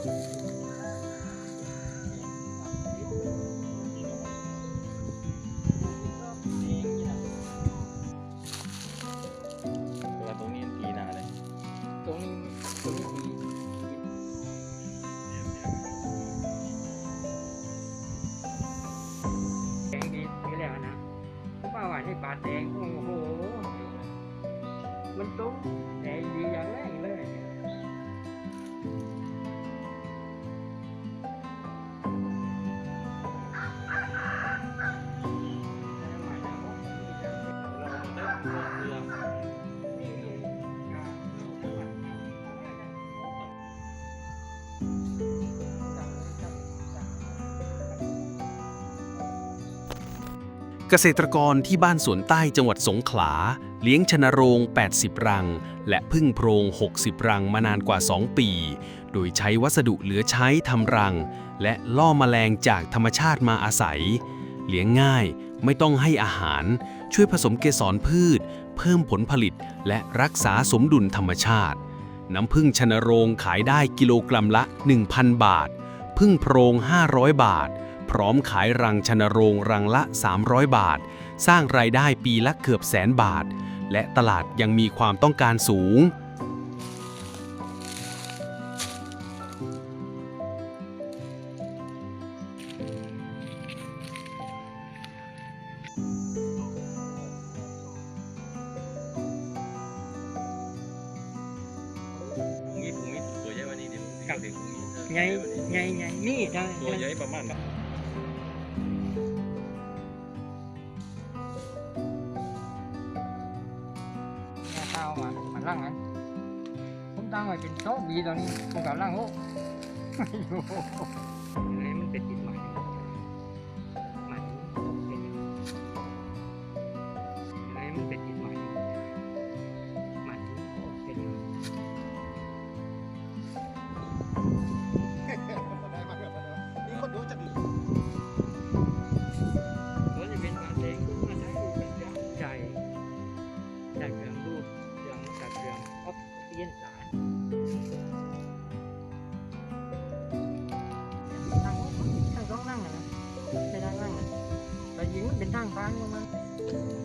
ตัวตนี้ตีนาเลยตรงนี้ตรงนี้แกงดีนี่แล้นะป้าวานให้ปลาแดงโอ้โหมันตุ้ม เกษตรกรที่บ้านสวนใต้จังหวัดสงขลา เลี้ยงชนโรง 80 รัง และพึ่งโพรง 60 รังมานานกว่า 2 ปี โดยใช้วัสดุเหลือใช้ทำรัง และล่อแมลงจากธรรมชาติมาอาศัย เลี้ยงง่ายไม่ต้องให้อาหาร ช่วยผสมเกสรพืช เพิ่มผลผลิต และรักษาสมดุลธรรมชาติ น้ำพึ่งชนโรงขายได้กิโลกรัมละ 1,000 บาท พึ่งโพรง 500 บาท พร้อมขายรังชนโรงรังละ 300 บาท สร้างรายได้ปีละเกือบแสนบาท และตลาดยังมีความต้องการสูงมีถุงมีตัวใหญ่กว่านี้เดี๋ยวครับเดี๋ยวถุงนี้ไงไงไงนี่ใช่ตัวใหญ่ประมาณ ข้าวมามันร่างนะผมตั้งไว้เป็นโ上班了吗？